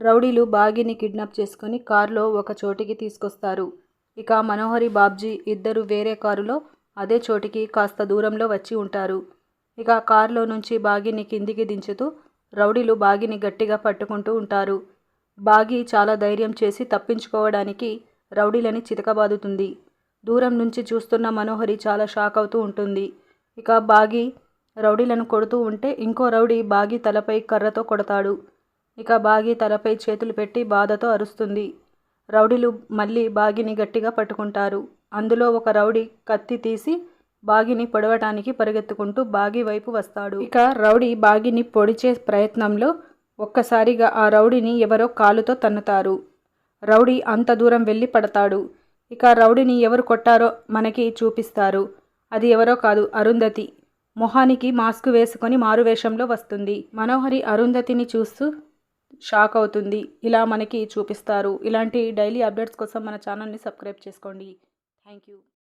రౌడీలు బాగిని కిడ్నాప్ చేసుకుని కారులో ఒక చోటికి తీసుకొస్తారు. ఇక మనోహరి బాబ్జీ ఇద్దరు వేరే కారులో అదే చోటికి కాస్త దూరంలో వచ్చి ఉంటారు. ఇక కారులో నుంచి బాగిని కిందికి దించుతూ రౌడీలు బాగిని గట్టిగా పట్టుకుంటూ ఉంటారు. బాగి చాలా ధైర్యం చేసి తప్పించుకోవడానికి రౌడీలని చితకబాదుతుంది. దూరం నుంచి చూస్తున్న మనోహరి చాలా షాక్ అవుతూ ఉంటుంది. ఇక బాగి రౌడీలను కొడుతూ ఉంటే ఇంకో రౌడీ బాగి తలపై కర్రతో కొడతాడు. ఇక బాగి తలపై చేతులు పెట్టి బాధతో అరుస్తుంది. రౌడీలు మళ్ళీ బాగిని గట్టిగా పట్టుకుంటారు. అందులో ఒక రౌడీ కత్తి తీసి బాగిని పొడవటానికి పరిగెత్తుకుంటూ బాగి వైపు వస్తాడు. ఇక రౌడీ బాగిని పొడిచే ప్రయత్నంలో ఒక్కసారిగా ఆ రౌడీని ఎవరో కాలుతో తన్నుతారు. రౌడీ అంత దూరం వెళ్ళి పడతాడు. ఇక రౌడీని ఎవరు కొట్టారో మనకి చూపిస్తారు. అది ఎవరో కాదు అరుంధతి. మొహానికి మాస్క్ వేసుకొని మారువేషంలో వస్తుంది. మనోహరి అరుంధతిని చూస్తూ షాక్ అవుతుంది. ఇలా మనకి చూపిస్తారు. ఇలాంటి డైలీ అప్డేట్స్ కోసం మన ఛానల్ని సబ్స్క్రైబ్ చేసుకోండి. Thank you